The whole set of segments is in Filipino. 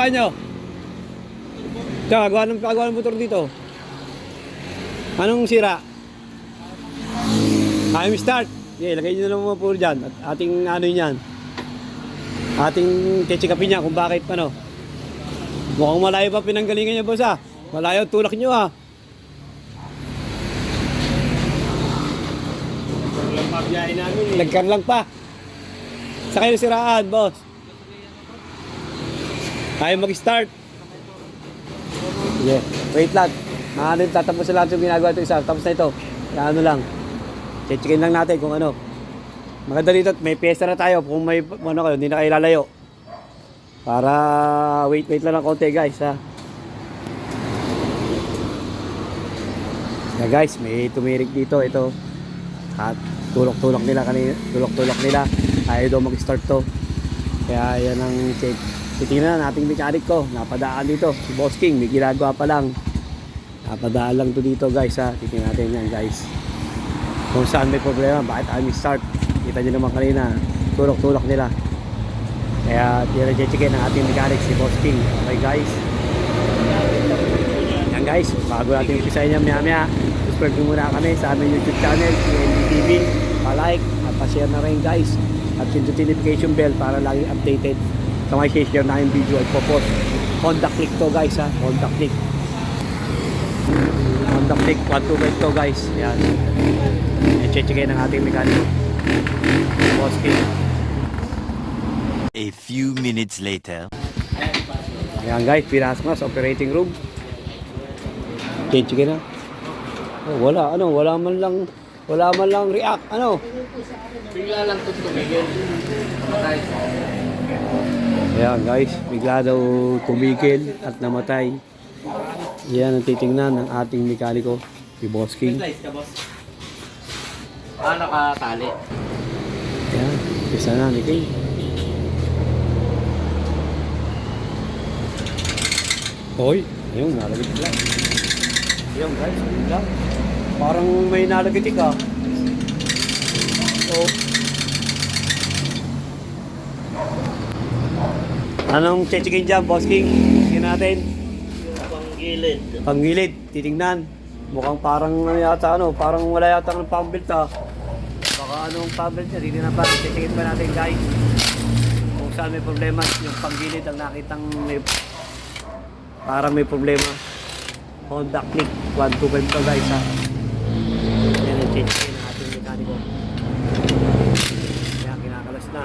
ginagawa nyo? Ito, gawa ng, gawa ng motor dito. Anong sira? I'm start. Yeah, ilagay nyo na lang mga puro dyan. At ating ano yan. Ating check-upin niya kung bakit ano. Mukhang malayo pa pinanggalingan niya boss ah. Malayo tulak nyo ah. Walang pabiyahe namin eh. Nagkar lang pa. Sa kayo siraan, boss. Tayo mag-start. Sige, wait lang. Ano, tatapos na lahat yung ginagawa ito isa. Tapos na ito. Kaya ano lang. Checkin lang natin kung ano. Maganda dito, may piyesta na tayo. Kung may ano kayo, hindi na kayo lalayo. Para wait, wait lang ng konti guys ha. Yeah, guys, may tumirik dito. Ito. At tulok-tulok nila kanina, tulok-tulok nila. Ayaw daw mag-start to. Kaya yan ang check. Titingnan na nating mechanic ko. Napadaan dito. Si Boss King, may ginagawa pa lang. Napadaan lang to dito guys ha. Titingnan natin yan guys. Kung saan may problema, bakit ayaw start. Kita nyo naman kanina. Tulok-tulok nila. Kaya tira-checkin ang ating mechanic si Boss King. Okay guys. Yan guys, bago natin umpisa niya maya maya, subscribe muna kami sa aming YouTube channel, PND TV. Pa-like at pa-share na rin guys. At pindutin notification bell para lagi updated sa mga share na yung video at popost. Honda click to guys ha, Honda click. Honda click, 125 to guys. Yan. I-checkin ang ating mechanic. Boss King. A few minutes later. Ayan guys, pinasok na sa operating room. Change ka na. Oh, wala, ano, wala man lang, wala man lang react, ano. Bigla lang ito tumigil. Namatay. Ayan guys, bigla daw tumigil at namatay. Yan ang titingnan ng ating mekaniko, si Boss King. Ka. Ah, nakatali. Ayan, isa na ni King. Hoy, ayun, nalagit lang. Ayun guys, lang. Parang may nalagitik ah. Oh. Anong checkin dyan, Boss King? Tingnan natin. Panggilid. Panggilid, titingnan. Mukhang parang ano yata ano, parang wala yata ng pambelt ah. Baka anong pambelt niya, titingnan pa, checkin pa natin guys. Kung saan may problema, yung panggilid ang nakitang may parang may problema. Honda Click 125 to guys ha. Yan ang ng ating mekaniko. Kaya kinakalas na.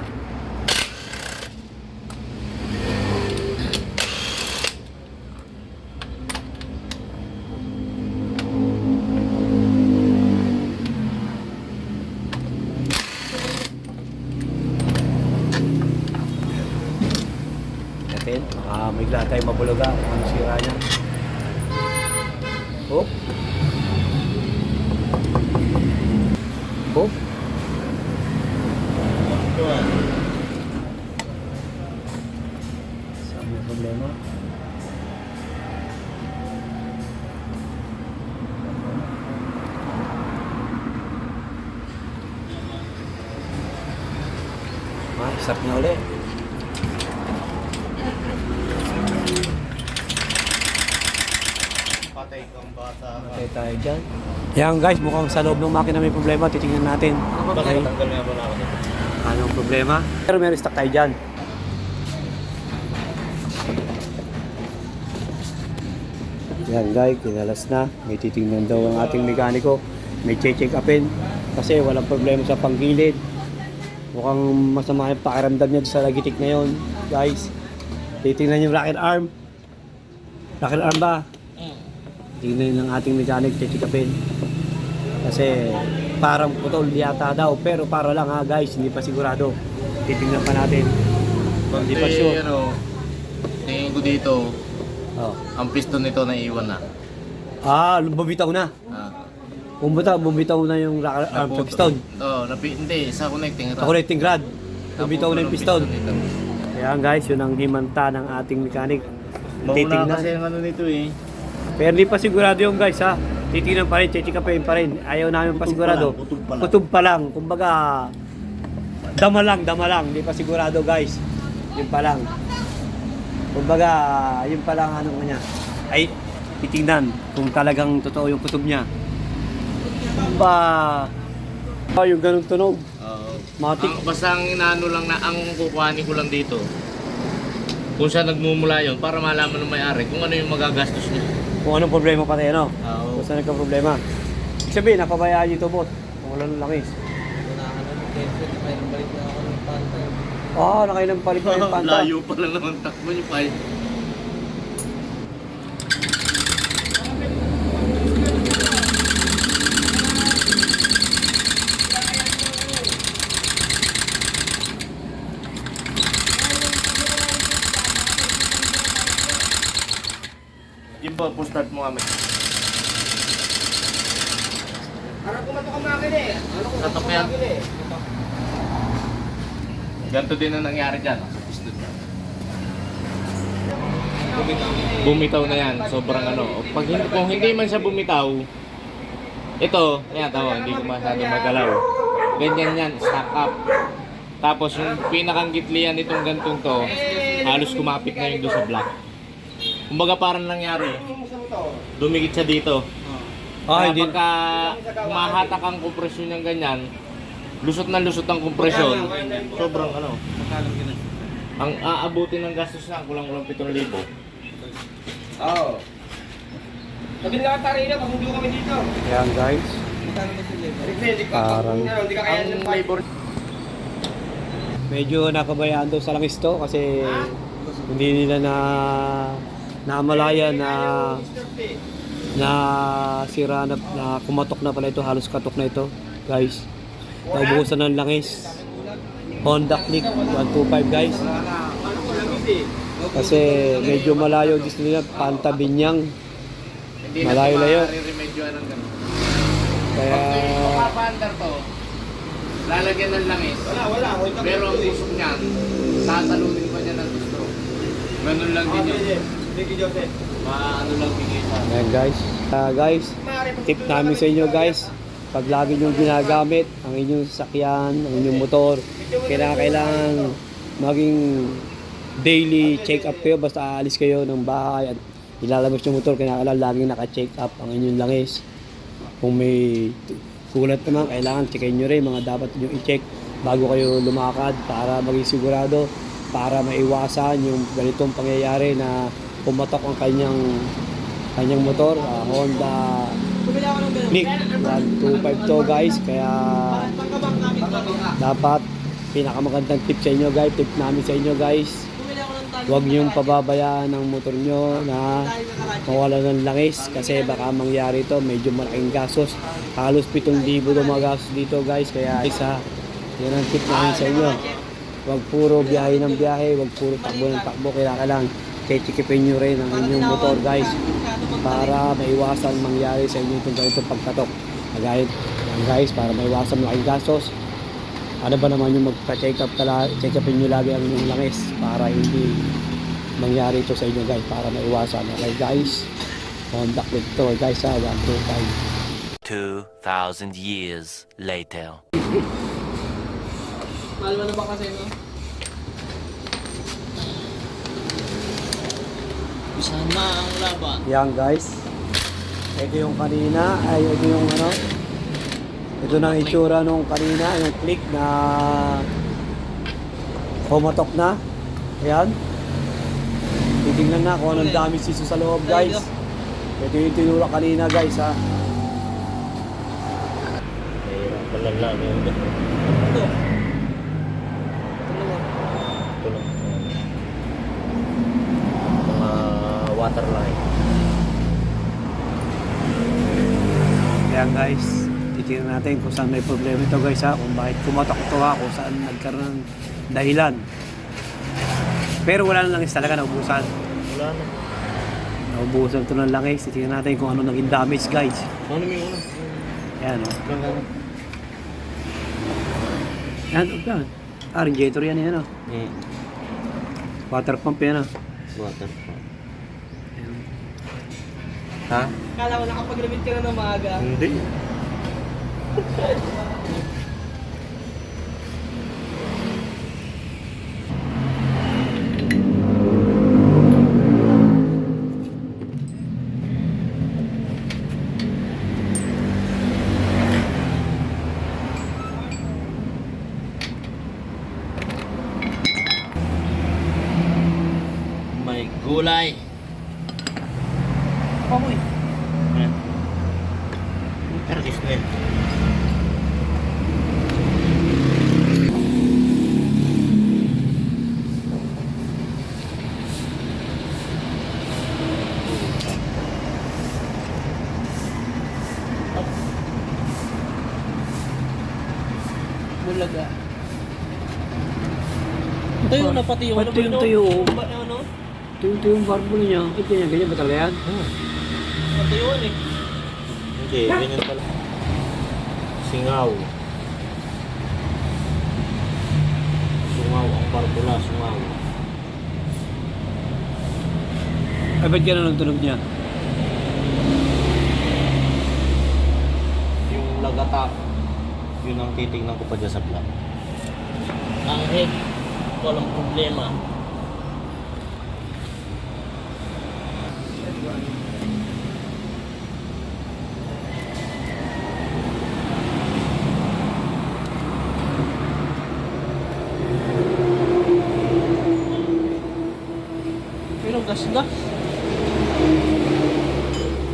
natin. Ah, kung ano sira niya. Oh. Oh. Saan may problema? Ah, start na ulit. Okay tayo dyan. Yan guys, mukhang sa loob ng makina may problema. Titingnan natin. Okay. Anong problema? Pero meron stock tayo dyan. Yan guys, kinalas na. May titingnan daw ang ating mekaniko. May check upin. Kasi walang problema sa panggilid. Mukhang masama yung pakiramdam niya sa lagitik na yon, guys. Titingnan yung rocket arm. Rocket arm ba? Tingnan ng ating mechanic, upin. Kasi parang putol yata daw. Pero para lang ha guys, hindi pa sigurado. Titingnan pa natin. Hindi pa sure. ano, tingin ko dito, Oh. ang piston nito naiwan na. Ah, bumitaw na. Ah, Bumitaw, bumitaw na yung rocket arm sa piston. Oo, napi, hindi, sa connecting Sa connecting rod. Bumitaw na yung piston. nito. Kaya guys, yun ang himanta ng ating mechanic. Mauna kasi ang ano nito eh. Pero hindi pa sigurado yung guys ha. Titingnan pa rin, check pa rin pa rin. Ayaw namin pa pa sigurado. lang, kutob pa lang. Kutob pa lang. Kumbaga, dama lang, dama lang. Hindi pa sigurado guys. Yun pa lang. Kumbaga, yun pala ang ano niya. Ay, titingnan kung talagang totoo yung kutob niya. Ba, ba yung ganung tunog. Matik. Ang, basta ang inaano lang na, ang kukuhanin ko lang dito, kung saan nagmumula yon para malaman ng may-ari kung ano yung magagastos niya. Kung anong problema pati ano. Oo. Basta nagka-problema. Ibig sabihin, napabayaan nyo ito, boss. Kung wala ng langis. Ah, nakailang palit na yung panta. Layo pa lang naman takbo niyo, 5 Jimbo, full start mo kami. Para kumatok ang makina eh. Ano kung Tatok yan. makina eh. Ganto din ang nangyari dyan. oh, piston. Bumitaw na yan. Sobrang ano. Pag, hin- kung hindi man siya bumitaw, ito, yan, tawa, hindi ko masyado magalaw. Ganyan yan, stack up. Tapos yung pinakang gitlian itong gantong to, halos kumapit na yung doon sa black. Kumbaga parang nangyari, dumikit siya dito. Ah, Kaya hindi. pagka mahatak ang kompresyon ng ganyan, lusot na lusot ang kompresyon, sobrang ano. Ang aabutin ng gastos na kulang-kulang 7,000. Oo. Sabi nila na, pagmundo kami dito. Ayan, guys. Ka, Parang- hindi ka kaya ng Ang labor Medyo nakabayaan daw sa langis to kasi hindi nila na namalaya na na sira na, na kumatok na pala ito halos katok na ito guys naubusan ng langis Honda Click 125 guys kasi medyo malayo gusto nila Panta Binyang Hindi Malayo-layo. na mareremedyoan ng ganun. kaya lalagyan ng langis. Wala, wala. Pero ang usok niyan, tatalunin pa niya ng gusto. Ganun lang din yun. Thank you, Joseph. Maano lang ayan guys. Ah, guys tip namin sa inyo guys. Pag lagi nyo ginagamit ang inyong sasakyan, ang inyong motor kailangan kailangan maging daily check up kayo. Basta aalis kayo ng bahay at ilalabas yung motor. Kailangan laging naka-check up ang inyong langis. Kung may kulat naman kailangan checkin nyo rin. Mga dapat nyo i-check bago kayo lumakad para maging sigurado para maiwasan yung ganitong pangyayari na pumatok ang kanyang kanyang motor ah, Honda. Click 125 to guys. Kaya dapat pinakamagandang tip sa inyo guys. Tip namin sa inyo guys. Huwag niyong pababayaan ang motor nyo na mawala ng langis kasi baka mangyari ito. Medyo malaking gastos. Halos 7,000 daw mga gastos dito guys. Kaya isa yan ang tip namin sa inyo. Huwag puro biyahe ng biyahe. Huwag puro takbo ng takbo. Kailangan lang titikipin nyo rin ang inyong motor guys para maiwasan mangyari sa inyo itong ganitong pagkatok. Kagaya yan guys para maiwasan malaking gastos. Ano ba naman yung magpa-check up tala, check upin nyo lagi ang inyong langis para hindi mangyari ito sa inyo guys para maiwasan. Okay guys? Honda Click to guys ha? 125 2,000 years later. Mahal mo na ba kasi no? Sana ang laban. yan guys. Ito yung kanina. Ay ito yung ano. Ito na ang itsura nung kanina. Yung click na pumatok na. Ayan. Titignan na kung anong damage dito sa loob guys. Ito yung tinulak kanina guys ha. Wala lang yun. Ito. Tulong. Mga water line. Kaya guys, titingnan natin kung saan may problema ito guys ha, kung bakit kumatok ito ha, kung saan nagkaroon ng dahilan. Pero wala na langis talaga, naubusan. Wala na. Naubusan ito ng langis, titingnan natin kung ano naging damage guys. Ano may una? Ayan o. Lang lang. Yan, o yan. Ah, radiator yan yan o. Hmm. Water pump yan o. Water Ha? Kala ko nakapaglamit ka na ng maaga. Hindi. May gulay. Pamoy. Ayan. Tarkis na yun. Bulaga. Tuyo na pati yung Pati yung tuyo. Ba- Ano? Tuyo yung barbul niya. Ay, ganyan, ganyan ba talaga yan? Matuyuan eh. Hindi, ganyan pala. Singaw. Sungaw, ang barbula, sungaw. Ay, ba't ganun ang tunog niya? Yung lagatak, yun ang titignan ko pa dyan sa vlog. Ang head. Walang problema. Pero gas-gas.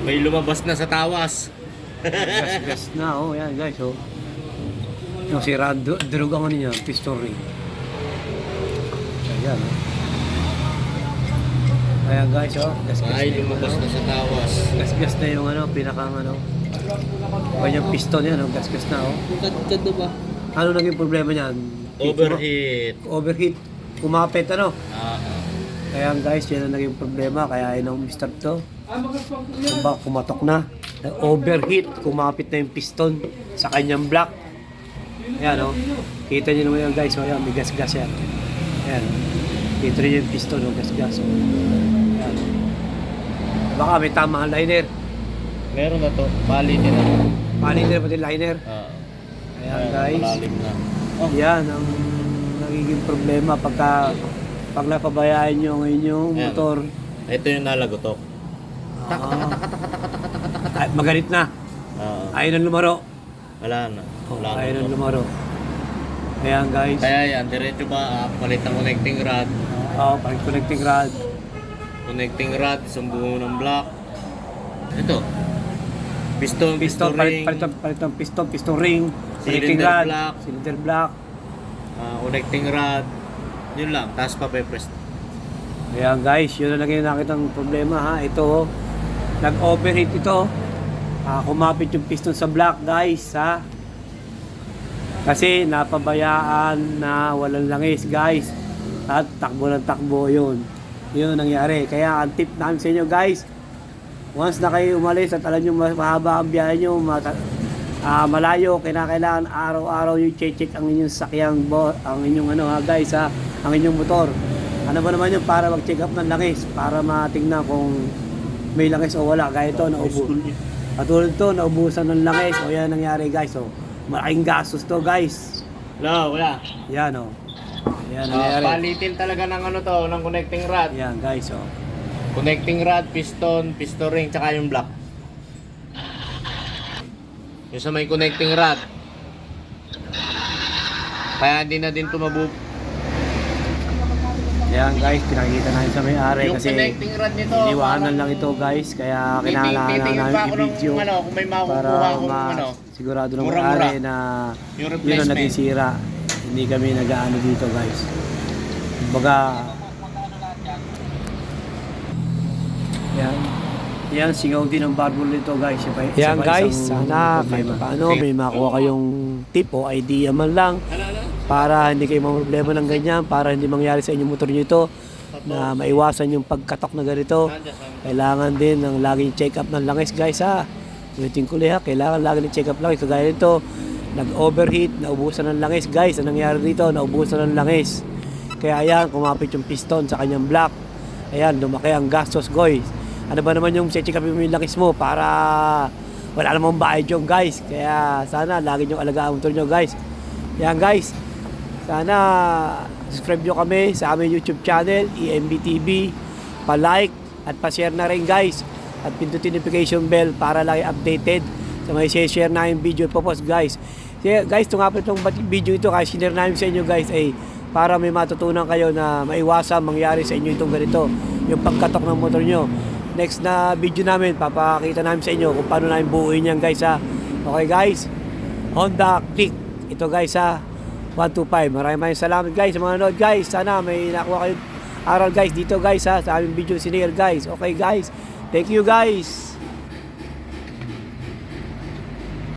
May lumabas na sa tawas. Gas-gas na, oh, yan guys, oh. Yung sira, durog ang ano niya, piston ring. Ayan, oh. Ayan guys, oh, gas-gas Ay, na yung lumabas ano. na sa tawas. Gas-gas na yung ano, pinakang ano. Kanyang piston yan, oh, gas-gas na, oh. Ganda ba? Ano naging problema niyan? Overheat. Overheat. Kumapit, ano? Ah, Kaya guys, yan ang naging problema. Kaya ayaw nang start to. Diba, kumatok na. Overheat. Kumapit na yung piston sa kanyang block. Ayan, oh. Kita niyo naman yan guys. Oh, yan, may gas-gas yan. Ayan. Kita niyo yung piston, oh, gas-gas. Oh. Ayan. Baka may tama ang liner. meron na to. Bali din na. Maliner pati liner. Ah, Ayan guys. Malalim na. Yan ang nagiging problema pagka pag napabayaan nyo ang inyong Ayan. motor. Ito yung nalagotok. Ay, magalit na. Ah, Ayaw nang lumaro. wala na. Oh, Wala na. ayaw to. lumaro. Ayan guys. Kaya yan, diretso ba, ah, palit ng connecting rod. Oh, pag connecting rod. Connecting rod, isang buo ng block. Ito. Piston, Piston, piston, palit, ring. palit, ng- palit ng piston, piston ring. Connecting Cylinder rod. block. Cylinder block. ah, connecting rod. Yun lang, tapos pa pe-press. Ayan guys, yun na lang yung nakitang problema ha. Ito, oh. nag-overheat ito. Ah, kumapit yung piston sa block guys ha. Kasi napabayaan na walang langis guys. At takbo ng takbo yun. Yun ang nangyari. Kaya ang tip namin sa inyo guys, once na kayo umalis at alam nyo mahaba ang biyahe nyo, mata- ah, malayo, kinakailangan araw-araw yung check ang inyong sakyang bo, ang inyong ano ha guys ha, ang inyong motor. Ano ba naman yun para mag-check up ng langis, para matingnan kung may langis o wala. Gaya ito, naubo. Katulad ito, naubusan ng langis. O yan nangyari guys. O, malaking gastos to guys. Wala, wala. Yan o. Yan Ah, nangyari. palitin talaga ng ano to, ng connecting rod. Yan guys o. Connecting rod, piston, piston ring, tsaka yung block. Yung sa may connecting rod. Kaya hindi na din tumabu. Yan guys, pinakikita namin sa may-ari Yung kasi connecting rod nito. iniwanan lang ito guys. Kaya kinakailangan Titingin pa namin ako ng i-video ano, kung may para makukuha akong ma- ano. sigurado ng may-ari na Yung yun ang replacement. naging sira. Hindi kami nag-ano dito guys. Kumbaga, yan. Yan, singaw din ang barbol nito guys. Siya pa, Yan, guys, sana kahit paano may makuha kayong tip o idea man lang para hindi kayo problema ng ganyan, para hindi mangyari sa inyong motor nyo ito na maiwasan yung pagkatok na ganito. Kailangan din ng laging check up ng langis guys ha. Ulitin ko ha, kailangan lagi ng check up langis. Kagaya nito, nag-overheat, naubusan ng langis guys. Anong nangyari dito? Naubusan ng langis. Kaya ayan, kumapit yung piston sa kanyang block. Ayan, lumaki ang gastos guys. Ano ba naman yung check up yung langis mo para wala namang bayad yung guys. Kaya sana lagi yung alagaan ang motor nyo guys. Yan guys, sana subscribe nyo kami sa aming YouTube channel, EMB Pa-like at pa-share na rin guys. At pindutin notification bell para lagi updated sa mga share na yung video po post guys. Kaya guys, ito nga po itong video ito kasi share namin sa inyo guys ay para may matutunan kayo na maiwasan mangyari sa inyo itong ganito. yung pagkatok ng motor nyo. Next na video namin, papakita namin sa inyo kung paano namin buuin yan guys ha. Okay guys, Honda Click. Ito guys ha, 125. Maraming maraming salamat guys sa mga nanood guys. Sana may nakuha kayo aral guys dito guys ha sa aming video sinir guys. Okay guys, thank you guys.